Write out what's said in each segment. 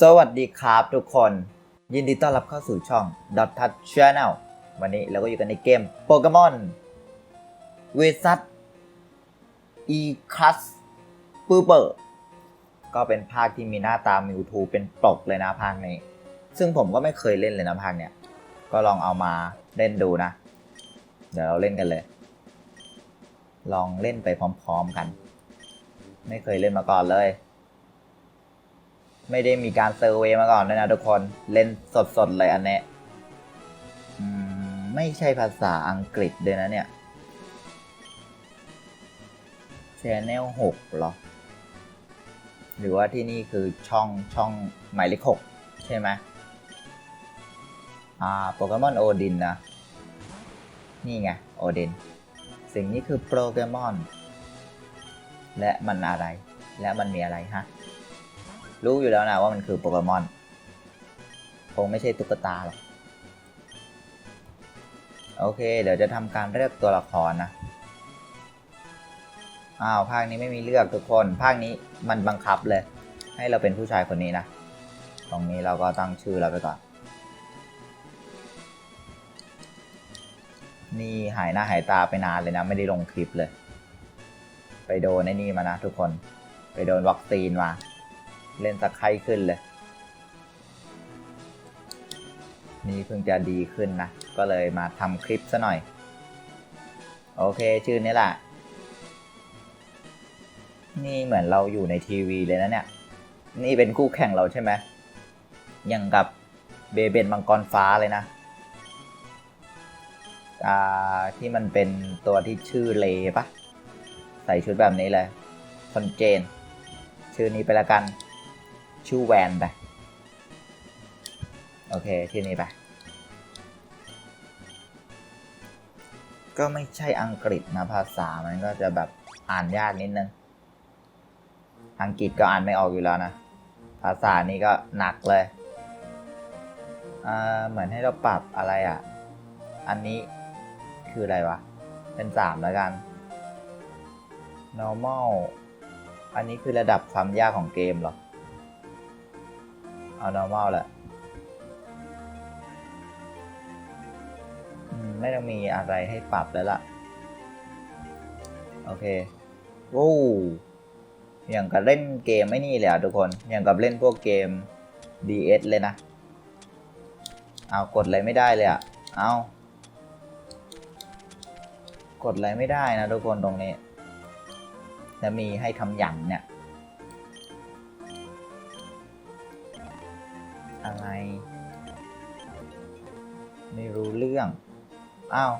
สวัสดีครับทุกคน ยินดีต้อนรับเข้าสู่ช่อง Dot Touch Channel วันนี้เราก็อยู่กันในเกมโปเกมอนเวซัตอีคัสปูเปอร์ก็เป็นภาคที่มีหน้าตามิวทูเป็นปกเลยนะภาคนี้ ซึ่งผมก็ไม่เคยเล่นเลยนะภาคเนี้ย ก็ลองเอามาเล่นดูนะ เดี๋ยวเราเล่นกันเลย ลองเล่นไปพร้อม ๆกัน ไม่เคยเล่นมาก่อนเลย ไม่ได้มีการเซอร์เวยมาก่อนด้วยนะทุกคนเล่นสดๆเลยอันเนี้ยไม่ใช่ภาษาอังกฤษด้วยนะเนี่ยชแนลหกเหรอ หรือว่าที่นี่คือช่องช่องหมายเลขหกใช่ไหมอ่าโปเกมอนโอดินนะ นี่ไงโอดิน สิ่งนี้คือโปเกมอน และมันอะไร และมันมีอะไรฮะ รู้อยู่แล้วนะว่ามันคือโปเกมอน คงไม่ใช่ตุ๊กตาหรอก โอเค เดี๋ยวจะทำการเลือกตัวละครนะ อ้าว ภาคนี้ไม่มีเลือกทุกคน ภาคนี้มันบังคับเลย ให้เราเป็นผู้ชายคนนี้นะ ตรงนี้เราก็ตั้งชื่อเราไปก่อน นี่หายหน้าหายตาไปนานเลยนะ ไม่ได้ลงคลิปเลย ไปโดนไอ้นี่มานะทุกคน ไปโดนวัคซีนมา เล่นตะไคร้ขึ้นเลย นี่เพิ่งจะดีขึ้นนะ ก็เลยมาทำคลิปซะหน่อย โอเคชื่อนี้แหละ นี่เหมือนเราอยู่ในทีวีเลยนะเนี่ย นี่เป็นคู่แข่งเราใช่ไหมอยังกับเบเบนมังกรฟ้าเลยนะอ่าที่มันเป็นตัวที่ชื่อเลปะใส่ชุดแบบนี้เลยคอนเจน ชื่อนี้ไปละกัน ชื่อแวนไปโอเคชื่นี้ไปก็ไม่ใช่อังกฤษนะภาษามันก็จะแบบอ่านยากนิดนึง อังกฤษก็อ่านไม่ออกอยู่แล้วนะ ภาษานี้ก็หนักเลยอ่าเหมือนให้เราปรับอะไรอะ อันนี้คืออะไรวะ เป็นสามแล้วกัน normal อันนี้คือระดับความยากของเกมเหรอ เอา normal แหละไม่ต้องมีอะไรให้ปรับแล้วล่ะ โอเคโว้วอย่างกับเล่นเกมไม่นี่เลยอะทุกคน อย่างกับเล่นพวกเกม DS เลยนะ เอากดอะไรไม่ได้เลยอะ เอากดอะไรไม่ได้นะทุกคนตรงนี้ จะมีให้ทำหยันเนี่ย ไรไม่รู้เรื่อง อ้าว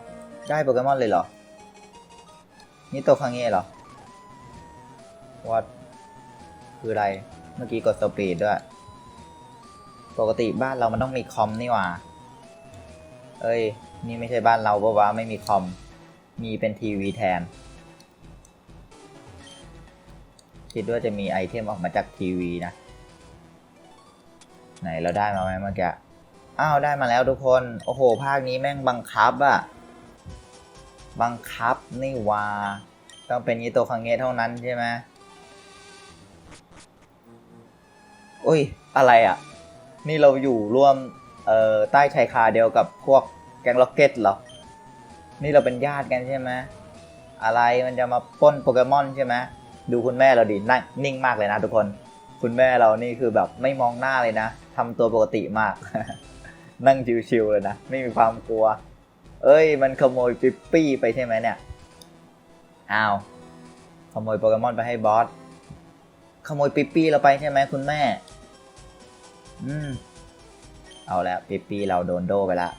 ได้โปเกมอนเลยเหรอ นี่ตัวคังเง่เหรอวัดคืออะไร เมื่อกี้กดสปีดด้วย ปกติบ้านเรามันต้องมีคอมนี่หว่า เอ้ย นี่ไม่ใช่บ้านเราปะวะไม่มีคอม มีเป็นทีวีแทน คิดว่าจะมีไอเทมออกมาจากทีวีนะ ไหนเราได้มาไหมเมื่อกี้ อ้าวได้มาแล้วทุกคน โอ้โห ภาคนี้แม่งบังคับอะบังคับนี่วาต้องเป็นยีโตคังเงะเท่านั้นใช่ไหมอุ้ย อะไรอะนี่เราอยู่ร่วม เอ่อ ใต้ชายคาเดียวกับพวกแก๊งล็อกเก็ตเหรอ นี่เราเป็นญาติกันใช่ไหมอะไรมันจะมาป้นโปเกมอนใช่ไหมดูคุณแม่เราดินั่งนิ่งมากเลยนะทุกคน คุณแม่เรานี่คือแบบไม่มองหน้าเลยนะ ทำตัวปกติมาก นั่งชิวๆเลยนะ ไม่มีความกลัว เอ้ย มันขโมยปิ๊ปปี้ไปใช่ไหมเนี่ยอ้าวขโมยโปเกมอนไปให้บอสขโมยปิ๊ปปี้เราไปใช่ไหมคุณแม่ อืม เอาแล้วปิ๊ปปี้เราโดนโดไปละ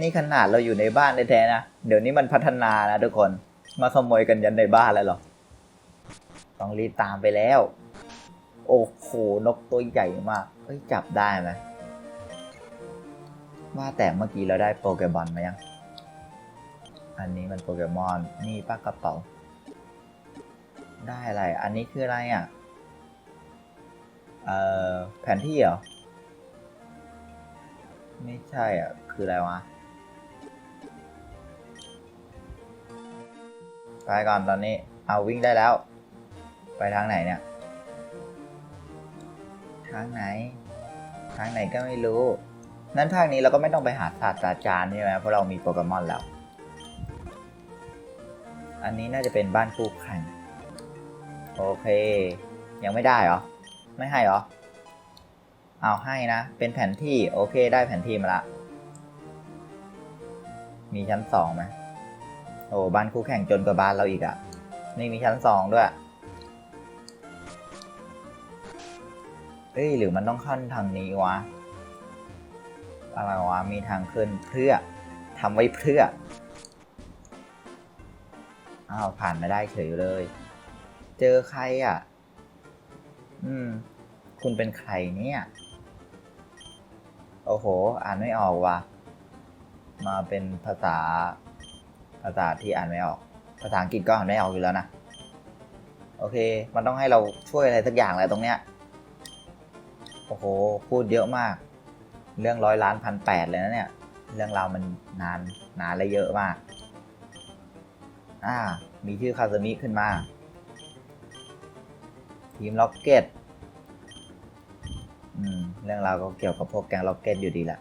นี่ขนาดเราอยู่ในบ้านแท้ๆนะ เดี๋ยวนี้มันพัฒนานะทุกคน มาขโมยกันยันในบ้านแล้วหรอ ต้องรีบตามไปแล้ว โอ้โห นกตัวใหญ่มาก เฮ้ย จับได้ไหมว่าแต่เมื่อกี้เราได้โปเกมอนมายัง อันนี้มันโปเกมอน นี่ป้ากระเป๋า ได้อะไร อันนี้คืออะไรอะ เอ่อ แผนที่เหรอ ไม่ใช่อะ คืออะไรวะ ไปก่อนตอนนี้ เอาวิ่งได้แล้ว ไปทางไหนเนี่ย ทางไหน ทางไหนก็ไม่รู้ นั้นภาคนี้เราก็ไม่ต้องไปหาศาสตราจารย์ใช่ไหมเพราะเรามีโปเกมอนแล้ว อันนี้น่าจะเป็นบ้านคู่แข่งโอเค ยังไม่ได้เหรอ ไม่ให้เหรอ เอาให้นะ เป็นแผนที่โอเคได้แผนที่มาละ มีชั้นสองไหมโอ้บ้านคู่แข่งจนกว่าบ้านเราอีกอะ่ะ นี่มีชั้นสองด้วย เอ้ยหรือมันต้องขั้นทางนี้วะอะไรวะมีทางขึ้นเพื่อทำไว้เพื่ออ้าวผ่านไม่ได้เฉยเลย เจอใครอะ อืม คุณเป็นใครเนี่ย โอ้โห อ่านไม่ออกว่ะ มาเป็นภาษา ภาษาที่อ่านไม่ออก ภาษาอังกฤษก็อ่านไม่ออกอยู่แล้วนะ โอเค มันต้องให้เราช่วยอะไรสักอย่างแหละตรงเนี้ย โอ้โห พูดเยอะมาก เรื่องร้อยล้านพันแปดเลยนะเนี่ย เรื่องราวมันนานนานและเยอะมาก อ่า มีชื่อคาซามิขึ้นมา ทีมล็อกเก็ต อืม เรื่องราวก็เกี่ยวกับพวกแกงล็อกเก็ตอยู่ดีแหละ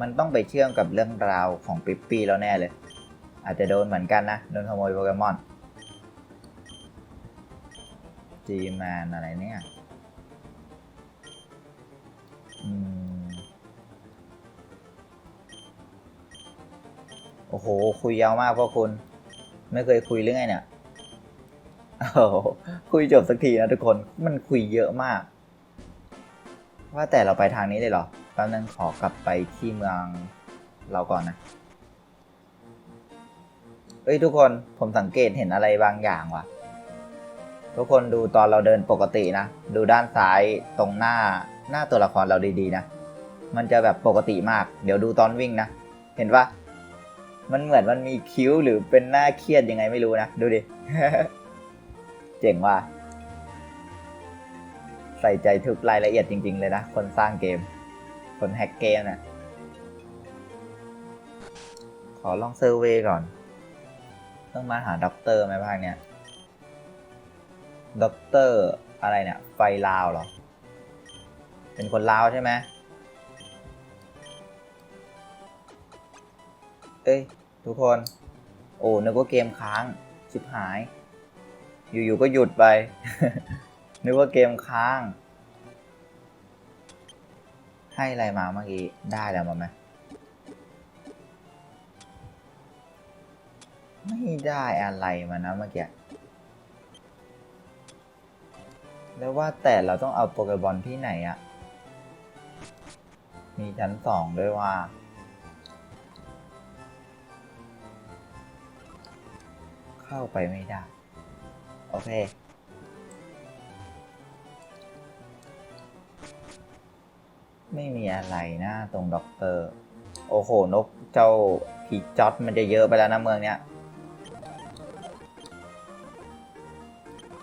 มันต้องไปเชื่อมกับเรื่องราวของปิ๊ปปี้แล้วแน่เลย อาจจะโดนเหมือนกันนะ โดนขโมยโปเกมอนจีแมนอะไรเนี่ย โอ้โห คุยยาวมากพวกคุณ ไม่เคยคุยเรื่องไงเนี่ยโอ้โหคุยจบสักทีนะทุกคน มันคุยเยอะมาก ว่าแต่เราไปทางนี้เลยเหรอแป๊บนึงขอกลับไปที่เมืองเราก่อนนะ เอ้ยทุกคน ผมสังเกตเห็นอะไรบางอย่างว่ะ ทุกคนดูตอนเราเดินปกตินะ ดูด้านซ้ายตรงหน้า หน้าตัวละครเราดีๆนะ มันจะแบบปกติมาก เดี๋ยวดูตอนวิ่งนะ เห็นปะมันเหมือนมันมีคิ้วหรือเป็นหน้าเครียดยังไงไม่รู้นะ ดูดิ เจ๋งว่ะ ใส่ใจทุกรายละเอียดจริง ๆ เลยนะ คนสร้างเกม คนแฮกเกมนะ่ะ ขอลองเซอร์เวยก่อน ต้องมาหาด็อกเตอร์ไหมภาคเนี้ยด็อกเตอร์อะไรเนี่ย ไฟลาวเหรอ เป็นคนลาวใช่ไหมเอ้ย ทุกคน โอ้นึกว่าเกมค้างชิบหาย อยู่ๆก็หยุดไป นึกว่าเกมค้าง ให้อะไรมาเมื่อกี้ ได้แล้วมาไหมไม่ได้อะไรมานะเมื่อกี้ แล้วว่าแต่เราต้องเอาโปเกบอลที่ไหนอะ มีชั้นสองด้วยว่า เข้าไปไม่ได้ โอเค ไม่มีอะไรนะตรงด็อกเตอร์ โอ้โห นกเจ้าผีจอดมันจะเยอะไปแล้วนะเมืองเนี้ย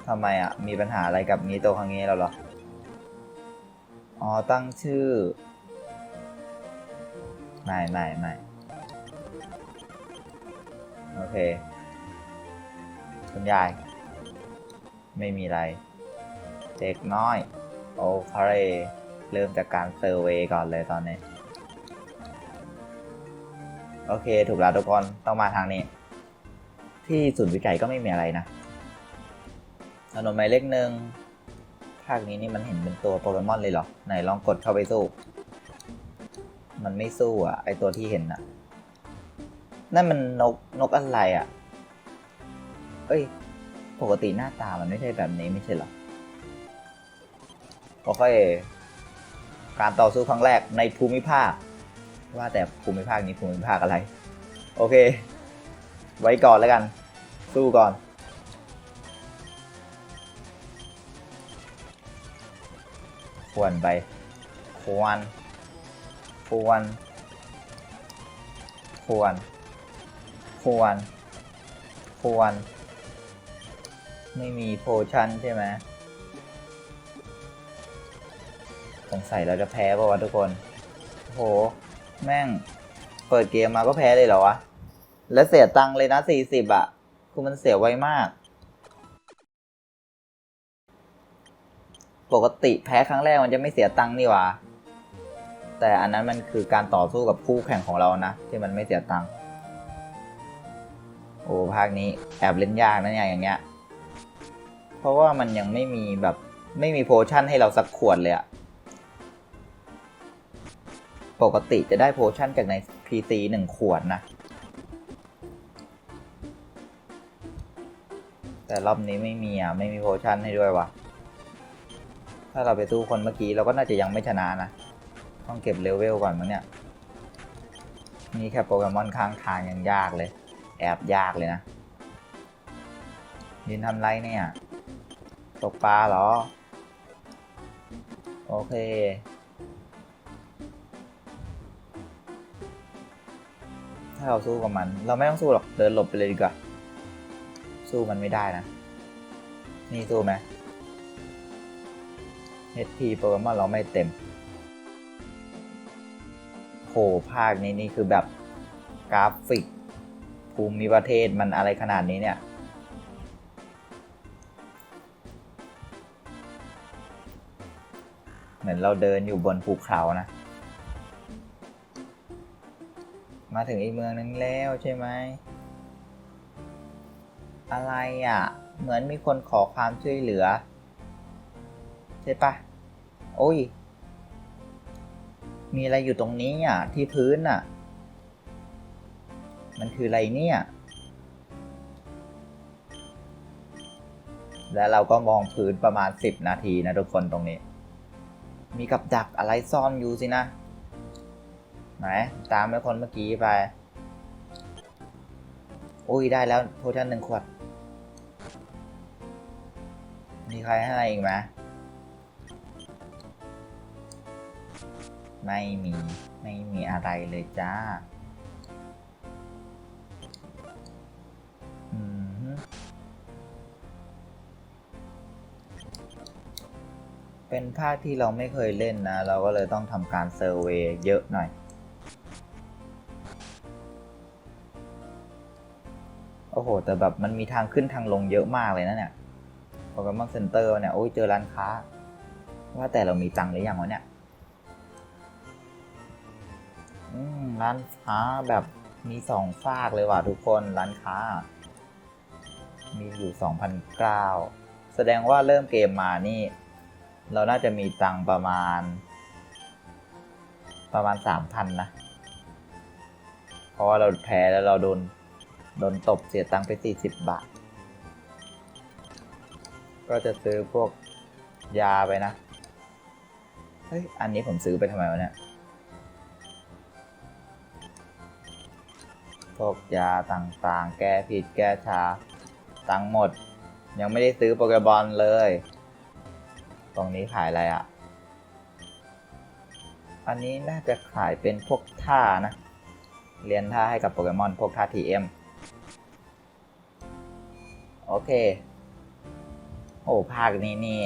ทำไมอะ มีปัญหาอะไรกับงี้โตวครั้งนี้แล้วเหรอ อ๋อ ตั้งชื่อ ไม่ไม่ไม่โอเค คุณยาย ไม่มีอะไร เด็กน้อย โอเคเริ่มจากการเซอร์เวยก่อนเลยตอนนี้ โอเค ถูกแล้วทุกคน ต้องมาทางนี้ ที่ศูนย์วิจัยก็ไม่มีอะไรนะถนนหมายเลขหนึ่งภาคนี้นี่มันเห็นเป็นตัวโปเกมอนเลยเหรอ ไหนลองกดเข้าไปสู้ มันไม่สู้อะ ไอตัวที่เห็นอะ นั่นมันนกนกอะไรอะ เอ้ย ปกติหน้าตามันไม่ใช่แบบนี้ไม่ใช่หรอโอเคการต่อสู้ครั้งแรกในภูมิภาค ว่าแต่ภูมิภาคนี้ภูมิภาคอะไร โอเค ไว้ก่อนแล้วกัน สู้ก่อนควรไปควร ควร ควร ควร ควร ไม่มีโพชั่นใช่ไหมสงสัยเราจะแพ้ป่าวะทุกคนโห แม่ง เปิดเกมมาก็แพ้เลยเหรอวะ แล้วเสียตังค์เลยนะสี่สิบอะคือมันเสียไวมาก ปกติแพ้ครั้งแรกมันจะไม่เสียตังค์นี่หว่า แต่อันนั้นมันคือการต่อสู้กับคู่แข่งของเรานะ ที่มันไม่เสียตังค์โอ้ภาคนี้แอบเล่นยากนะเนี่ยอย่างเงี้ย เพราะว่ามันยังไม่มีแบบไม่มีโพชั่นให้เราสักขวดเลยอะปกติจะได้โพชั่นจากใน PC หนึ่งขวดนะ แต่รอบนี้ไม่มีอะ ไม่มีโพชั่นให้ด้วยวะถ้าเราไปสู้คนเมื่อกี้เราก็น่าจะยังไม่ชนะนะ ต้องเก็บเลเวลก่อนมั้งเนี่ย นี่แค่โปเกมอนข้างทางยังยากเลย แอบยากเลยนะยืนทำไรเนี่ย ตกปลาเหรอ โอเคถ้าเราสู้กับมัน เราไม่ต้องสู้หรอก เดินหลบไปเลยดีกว่า สู้มันไม่ได้นะ นี่สู้ไหม HP โปเกมอนเราไม่เต็ม โหภาคนี้นี่คือแบบกราฟิก ภูมิประเทศมันอะไรขนาดนี้เนี่ย เหมือนเราเดินอยู่บนภูเขานะ มาถึงอีกเมืองนึงแล้วใช่ไหม อะไรอะ เหมือนมีคนขอความช่วยเหลือ ใช่ปะโอ้ย มีอะไรอยู่ตรงนี้อะ ที่พื้นอะ มันคืออะไรเนี่ย แล้วเราก็มองพื้นประมาณ 10 นาทีนะทุกคนตรงนี้ มีกับดักอะไรซ่อนอยู่สินะไหนตามไปคนเมื่อกี้ไป อุ้ยได้แล้วโพชั่นหนึ่งขวด มีใครให้อะไรอีกไหม ไม่มี ไม่มีอะไรเลยจ้า อืมเป็นภาคที่เราไม่เคยเล่นนะ เราก็เลยต้องทำการเซอร์เวย์เยอะหน่อยโอ้โห แต่แบบมันมีทางขึ้นทางลงเยอะมากเลยนะเนี่ยโปเกมอนเซ็นเตอร์เนี่ย โอ้ยเจอร้านค้า ว่าแต่เรามีตังค์หรือยังวะเนี่ย ร้านค้าแบบมีสองฝากเลยว่ะทุกคนร้านค้า มีอยู่สองพันเก้าแสดงว่าเริ่มเกมมานี่ เราน่าจะมีตังประมาณ ประมาณสามพันนะ เพราะว่าเราแพ้แล้วเราโดน โดนตบเสียตังไปสี่สิบบาท ก็จะซื้อพวกยาไปนะ เฮ้ย อันนี้ผมซื้อไปทำไมวะเนี่ย พวกยาต่างๆ แก้ผิดแก้ชาตังหมด ยังไม่ได้ซื้อโปเกบอลเลย ตรงนี้ขายอะไรอะ่ะ อันนี้น่าจะขายเป็นพวกท่านะ เรียนท่าให้กับโปเกมอนพวกท่า TM โอเค โอ้ภาคนี้นี่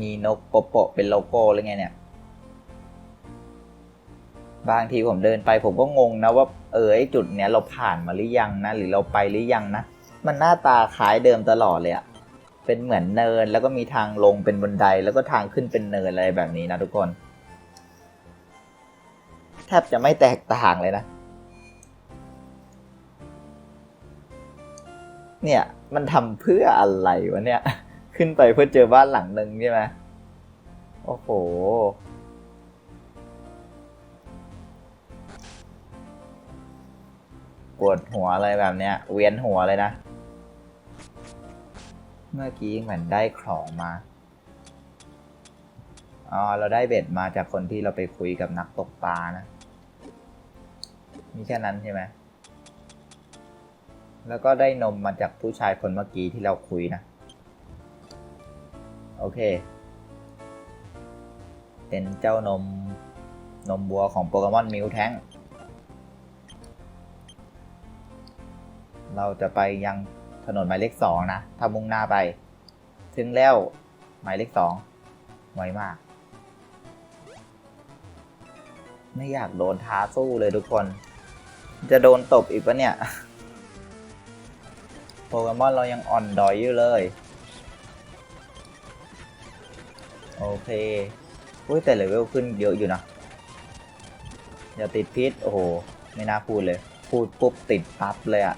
มีนกโปโปเป็นโลโก้หรือไงเนี่ย บางทีผมเดินไปผมก็งงนะว่าเออไอจุดเนี้ยเราผ่านมาหรือยังนะ หรือเราไปหรือยังนะ มันหน้าตาคล้ายเดิมตลอดเลยอะเป็นเหมือนเนินแล้วก็มีทางลงเป็นบันไดแล้วก็ทางขึ้นเป็นเนินอะไรแบบนี้นะทุกคน แทบจะไม่แตกต่างเลยนะ เนี่ยมันทำเพื่ออะไรวะเนี่ย ขึ้นไปเพื่อเจอบ้านหลังหนึ่งใช่ไหมโอ้โห ปวดหัวอะไรแบบเนี้ย เวียนหัวเลยนะ เมื่อกี้เหมือนได้ของมาอ๋อเราได้เบ็ดมาจากคนที่เราไปคุยกับนักตกปลานะ มีแค่นั้นใช่ไหมแล้วก็ได้นมมาจากผู้ชายคนเมื่อกี้ที่เราคุยนะ โอเค เป็นเจ้านมนมบัวของโปเกมอนมิวแทง เราจะไปยังถนนหมายเลขสองนะถ้ามุ่งหน้าไป ถึงแล้วหมายเลขสองไวมาก ไม่อยากโดนท้าสู้เลยทุกคน จะโดนตบอีกปะเนี่ย โปเกมอนเรายังอ่อนดอยอยู่เลย โอเคอุ้ยแต่เลเวลขึ้นเยอะอยู่นะอย่าติดพิษ โอ้โห ไม่น่าพูดเลย พูดปุ๊บติดปั๊บเลยอะ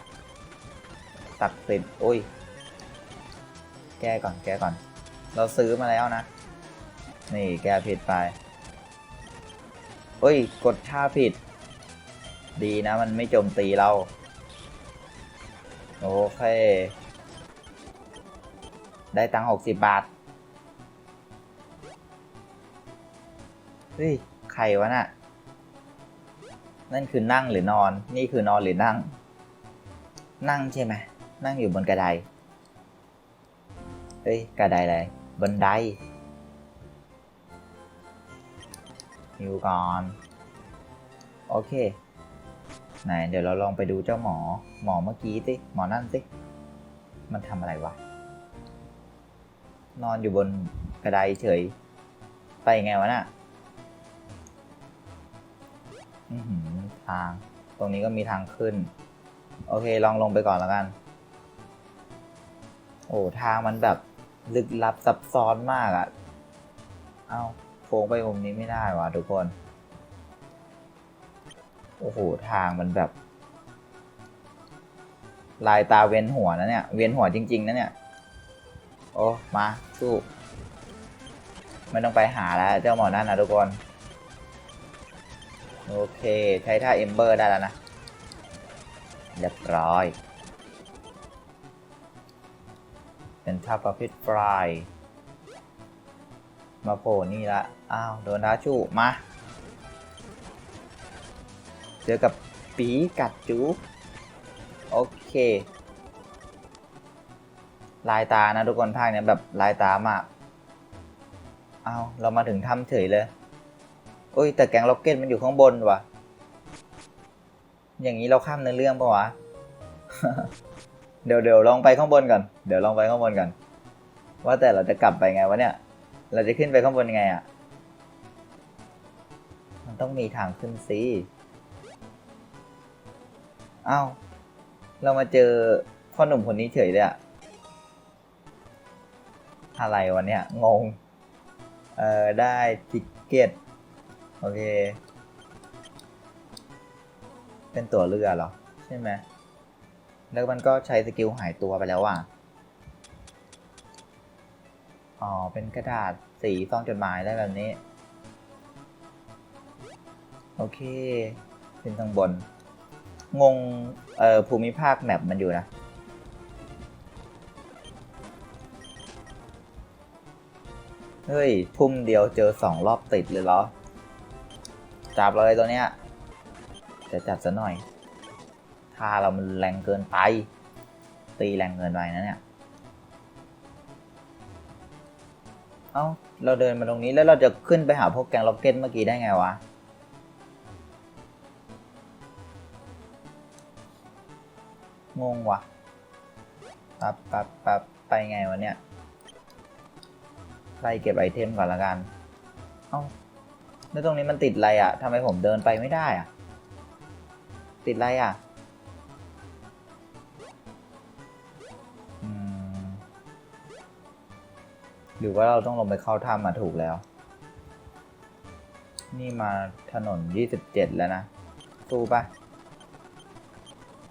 ตักติดโอ้ย แก้ก่อน แก้ก่อน เราซื้อมาแล้วนะ นี่แก้ผิดไปเฮ้ย กดท่าผิด ดีนะ มันไม่โจมตีเรา โอเค ได้ตังค์หกสิบบาท เฮ้ย ใครวะน่ะ นั่นคือนั่งหรือนอน นี่คือนอนหรือนั่ง นั่งใช่ไหม นั่งอยู่บนกระไดเฮ้ยกระไดอะไรบนไดอยู่ก่อน โอเค ไหน เดี๋ยวเราลองไปดูเจ้าหมอ หมอเมื่อกี้สิหมอนั่นสิมันทำอะไรวะ นอนอยู่บนกระไดเฉย ไปไงวะน่ะอื้อหือทาง ตรงนี้ก็มีทางขึ้น โอเค ลองลงไปก่อนแล้วกัน โอ้ทางมันแบบลึกลับซับซ้อนมากอะ่ะ เอาโค้งไปมุมนี้ไม่ได้ว่ะทุกคน โอ้โหทางมันแบบ ลายตาเวียนหัวนะเนี่ย เวียนหัวจริง ๆนะเนี่ย โอ้มาสู้ไม่ต้องไปหาแล้วเจ้าหมอนั่นนะทุกคน โอเค ใช้ท่าเอมเบอร์ได้แล้วนะ เรียบร้อย เป็นท่าประเภทฟราย มาโผล่นี่ละ อ้าว โดนท้าชูมา เจอกับปีกัดจู โอเค ลายตานะทุกคนภาคเนี้ยแบบลายตามากอ้าวเรามาถึงถ้ำเฉยเลยโอ้ย แต่แกงล็อกเก็ตมันอยู่ข้างบนว่ะ อย่างนี้เราข้ามในเรื่องปะวะ เดี๋ยวเดี๋ยวลองไปข้างบนก่อน เดี๋ยวลองไปข้างบนก่อน ว่าแต่เราจะกลับไปไงวะเนี่ย เราจะขึ้นไปข้างบนยังไงอะ่ะ มันต้องมีทางขึ้นสิอ้าว เรามาเจอพ่อหนุ่มคนนี้เฉยเลยอะอะไรวะเนี่ย งง เออได้ทิกเก็ตโอเค เป็นตัวเรือเหรอ ใช่ไหม แล้วมันก็ใช้สกิลหายตัวไปแล้วอะ อ๋อ เป็นกระดาษสีซองจดหมายได้แบบนี้ โอเค ขึ้นข้างบน งง เอ่อ ภูมิภาคแมปมันอยู่นะ เฮ้ยทุ่มเดียวเจอสองรอบติดเลยเหรอ จับเลยตัวเนี้ย จะจัดซะหน่อย ถ้าเรามันแรงเกินไป ตีแรงเกินไปนะเนี่ย เอ้า เราเดินมาตรงนี้แล้วเราจะขึ้นไปหาพวกแกงล็อกเก็ตเมื่อกี้ได้ไงวะ งงวะปับปับปับไปไงวะเนี่ยไล่เก็บไอเทมก่อนละกัน เอ้า แล้วตรงนี้มันติดอะไรอะ่ะทำไมผมเดินไปไม่ได้อะ่ะ ติดอะไรอะ่ะ หรือว่าเราต้องลงไปเข้าถ้ำมาถูกแล้ว นี่มาถนน 27 แล้วนะ สู้ปะ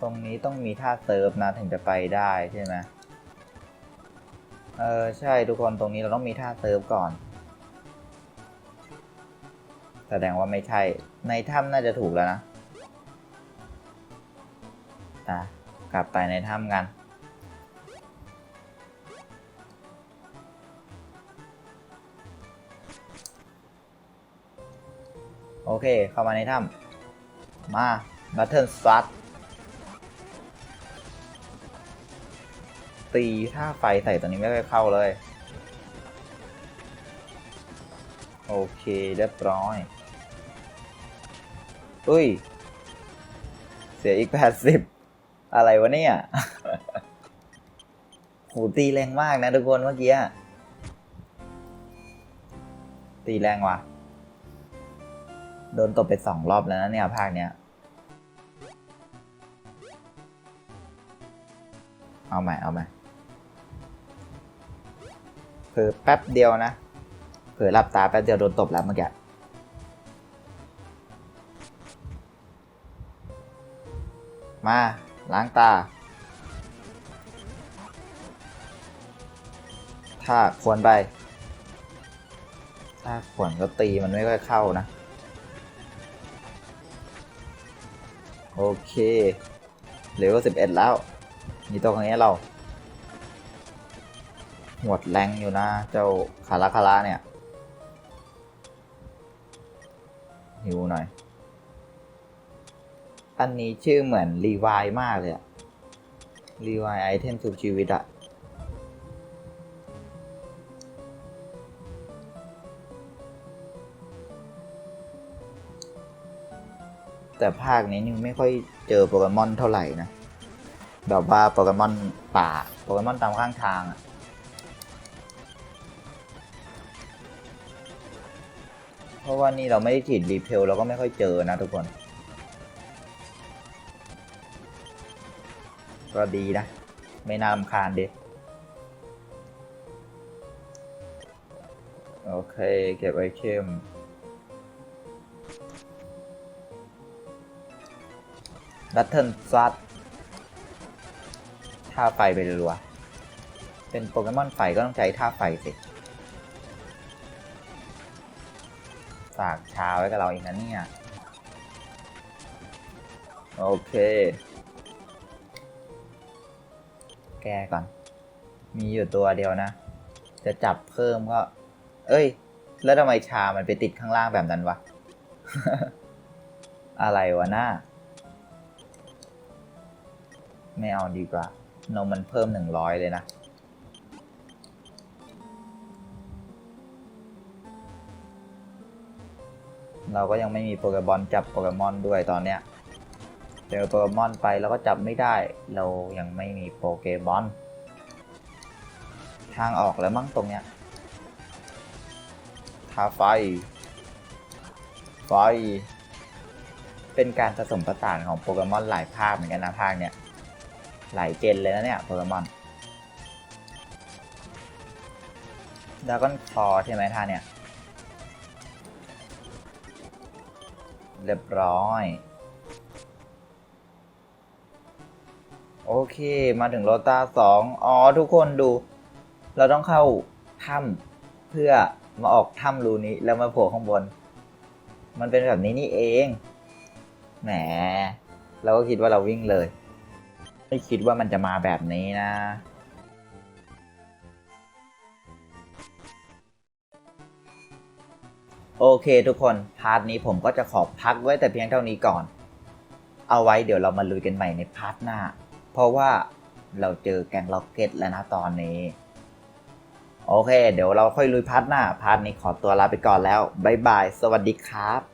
ตรงนี้ต้องมีท่าเซิร์ฟนะถึงจะไปได้ใช่ไหมเออใช่ทุกคนตรงนี้เราต้องมีท่าเซิร์ฟก่อน แสดงว่าไม่ใช่ ในถ้ำน่าจะถูกแล้วนะอะกลับไปในถ้ำกัน โอเค เข้ามาในถ้ำมาบัตเทิลสตาร์ทตีถ้าไฟใส่ตัวนี้ไม่ค่อยเข้าเลย โอเค เรียบร้อยอุ้ย เสียอีก80อะไรวะเนี่ยโหตีแรงมากนะทุกคนเมื่อกี้ตีแรงว่ะ โดนตบไปสองรอบแล้วนะเนี่ยภาคเนี้ย เอาใหม่เอาใหม่คือแป๊บเดียวนะเผลอหลับตาแป๊บเดียวโดนตบแล้วเมื่อกี้มา ล้างตา ถ้าควรไป ถ้าควรก็ตีมันไม่ค่อยเข้านะ โอเคเหลือก็สิบเอ็ดแล้ว มีตัวของนี้เรา หมดแรงอยู่นะ เจ้าคาราคาราเนี่ยหิวหน่อย อันนี้ชื่อเหมือนรีวายมากเลยอะรีวายไอเทมสุบชีวิตอะ แต่ภาคนี้ยังไม่ค่อยเจอโปเกมอนเท่าไหร่นะ แบบว่าโปเกมอนป่าโปเกมอนตามข้างทางอะเพราะว่านี่เราไม่ได้ฉีดรีเพลเราก็ไม่ค่อยเจอนะทุกคน ก็ดีนะ ไม่น่ารำคาญเด็โอเค เก็บไอเทม ดัตเทิลซัดท่าไฟไปรัวเป็นโปเกมอนไฟก็ต้องใช้ท่าไฟสิฝากชาไว้กับเราอีกนะเนี่ย โอเค แก้ก่อน มีอยู่ตัวเดียวนะ จะจับเพิ่มก็ เอ้ย แล้วทำไมชามันไปติดข้างล่างแบบนั้นวะ อะไรวะหน้า ไม่เอาดีกว่านมมันเพิ่มหนึ่งร้อยเลยนะ เราก็ยังไม่มีโปเกมอนจับโปเกมอนด้วยตอนเนี้ยเจอโปเกมอนไปแล้วก็จับไม่ได้ เรายังไม่มีโปเกมอน ทางออกแล้วมั้งตรงเนี้ยทาไฟ ไฟ เป็นการผสมผสานของโปเกมอนหลายภาคเหมือนกันนะภาคเนี้ย หลายเจนเลยนะเนี่ยโปเกมอนดากอนคอใช่ไหมท่าเนี่ย เรียบร้อย โอเคมาถึงโรตาสองอ๋อ ทุกคนดู เราต้องเข้าถ้ำเพื่อมาออกถ้ำรูนี้แล้วมาโผล่ข้างบน มันเป็นแบบนี้นี่เอง แหม เราก็คิดว่าเราวิ่งเลย ไม่คิดว่ามันจะมาแบบนี้นะโอเคทุกคน พาร์ทนี้ผมก็จะขอพักไว้แต่เพียงเท่านี้ก่อน เอาไว้เดี๋ยวเรามาลุยกันใหม่ในพาร์ทหน้า เพราะว่าเราเจอแกงล็อกเก็ตแล้วนะตอนนี้ โอเค เดี๋ยวเราค่อยลุยพาร์ทหน้า พาร์ทนี้ขอตัวลาไปก่อนแล้ว บ๊ายบาย สวัสดีครับ